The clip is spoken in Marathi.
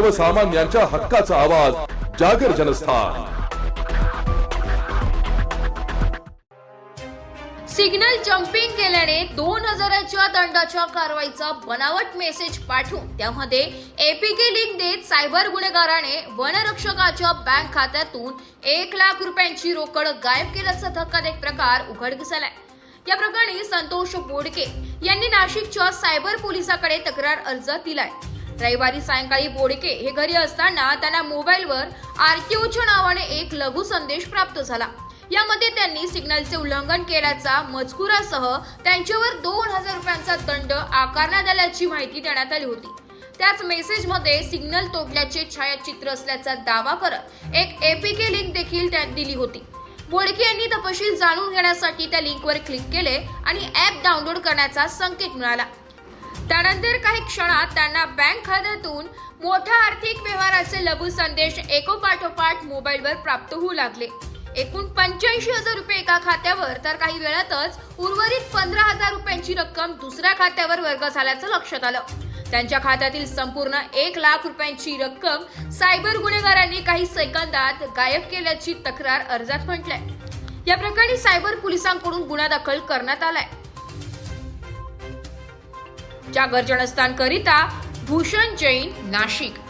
सर्वसामान्यांच्या हक्काचा आवाज जागर जनस्थान. सिग्नल जम्पिंग केल्याने दोन हजाराच्या दंडाच्या कारवाईचा बनावट मेसेज पाठवून त्यामध्ये एपीके लिंक देत सायबर गुन्हेगाराने वनरक्षकाच्या बँक खात्यातून एक लाख रुपयांची रोकड गायब केल्याचा धक्कादायक प्रकार उघडकीस आलाय या प्रकरणी संतोष बोडके यांनी नाशिकच्या सायबर पोलिसाकडे तक्रार अर्ज दिलाय. रविवारी सायंकाळी बोडके हे घरी असताना त्यांना मोबाईलवर आरटीओच्या नावाने एक लघु संदेश प्राप्त झाला. यामध्ये त्यांनी सिग्नलचे उल्लंघन केल्याचा मजकुरासह त्यांच्यावर दोन हजार रुपयांचा दंड आकारण्यात आल्याची माहिती देण्यात आली होती. त्याच मेसेजमध्ये सिग्नल तोडल्याचे छायाचित्र असल्याचा दावा करत एक एपीके लिंक देखील त्यात दिली होती. बोडके यांनी तपशील जाणून घेण्यासाठी त्या लिंकवर क्लिक केले आणि ॲप डाउनलोड करण्याचा संकेत मिळाला. त्यानंतर काही क्षणात त्यांना बँक खात्यातून मोठ्या आर्थिक व्यवहाराचे लघु संदेश एकोपाठोपाठ मोबाईलवर प्राप्त होऊ लागले. एकूण पंच्याऐंशी हजार रुपये एका खात्यावर तर काही वेळातच उर्वरित पंधरा हजार रुपयांची रक्कम दुसऱ्या खात्यावर वर्ग झाल्याचं लक्षात आलं. त्यांच्या खात्यातील संपूर्ण एक लाख रुपयांची रक्कम सायबर गुन्हेगारांनी काही सेकंदात गायब केल्याची तक्रार अर्जात म्हटलंय. या प्रकरणी सायबर पोलिसांकडून गुन्हा दाखल करण्यात आलाय. जागर जनस्थानकरिता भूषण जैन नाशिक.